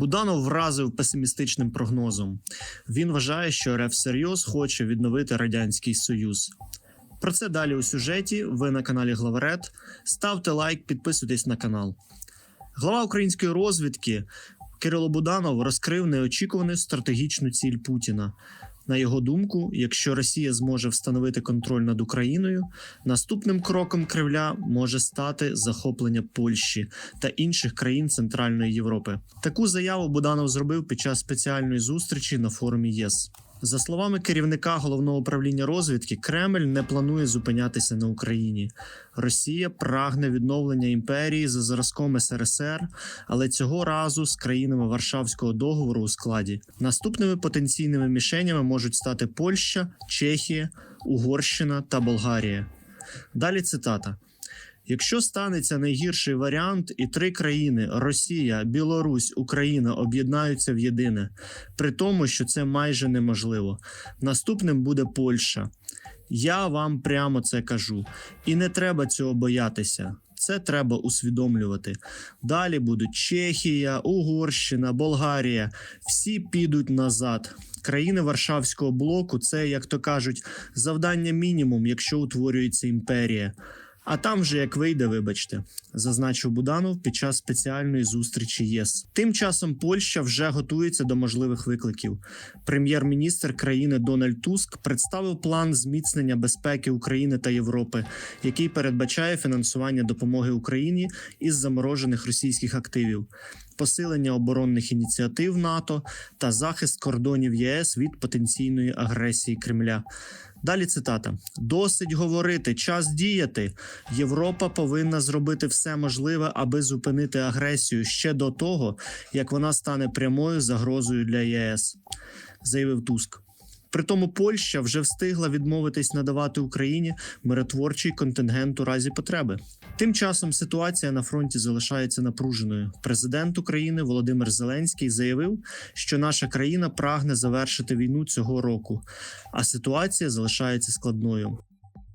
Буданов вразив песимістичним прогнозом. Він вважає, що РФ всерйоз хоче відновити радянський союз. Про це далі у сюжеті. Ви на каналі Главерет. Ставте лайк, підписуйтесь на канал. Глава української розвідки Кирило Буданов розкрив неочікувану стратегічну ціль Путіна. На його думку, якщо Росія зможе встановити контроль над Україною, наступним кроком Кремля може стати захоплення Польщі та інших країн Центральної Європи. Таку заяву Буданов зробив під час спеціальної зустрічі на форумі ЄС. За словами керівника головного управління розвідки, Кремль не планує зупинятися на Україні. Росія прагне відновлення імперії за зразком СРСР, але цього разу з країнами Варшавського договору у складі. Наступними потенційними мішенями можуть стати Польща, Чехія, Угорщина та Болгарія. Далі цитата. Якщо станеться найгірший варіант, і три країни Росія, Білорусь, Україна об'єднаються в єдине, при тому, що це майже неможливо. Наступним буде Польща. Я вам прямо це кажу, і не треба цього боятися. Це треба усвідомлювати. Далі будуть Чехія, Угорщина, Болгарія. Всі підуть назад. Країни Варшавського блоку це, як то кажуть, завдання мінімум, якщо утворюється імперія. А там вже як вийде, вибачте, зазначив Буданов під час спеціальної зустрічі ЄС. Тим часом Польща вже готується до можливих викликів. Прем'єр-міністр країни Дональд Туск представив план зміцнення безпеки України та Європи, який передбачає фінансування допомоги Україні із заморожених російських активів. Посилення оборонних ініціатив НАТО та захист кордонів ЄС від потенційної агресії Кремля. Далі цитата: досить говорити, час діяти. Європа повинна зробити все можливе, аби зупинити агресію ще до того, як вона стане прямою загрозою для ЄС, заявив Туск. Притому Польща вже встигла відмовитись надавати Україні миротворчий контингент у разі потреби. Тим часом ситуація на фронті залишається напруженою. Президент України Володимир Зеленський заявив, що наша країна прагне завершити війну цього року, а ситуація залишається складною.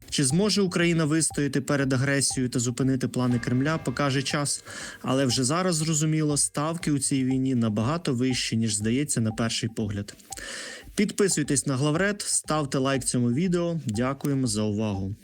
Чи зможе Україна вистояти перед агресією та зупинити плани Кремля, покаже час. Але вже зараз зрозуміло, ставки у цій війні набагато вищі, ніж здається на перший погляд. Підписуйтесь на главред, ставте лайк цьому відео. Дякуємо за увагу.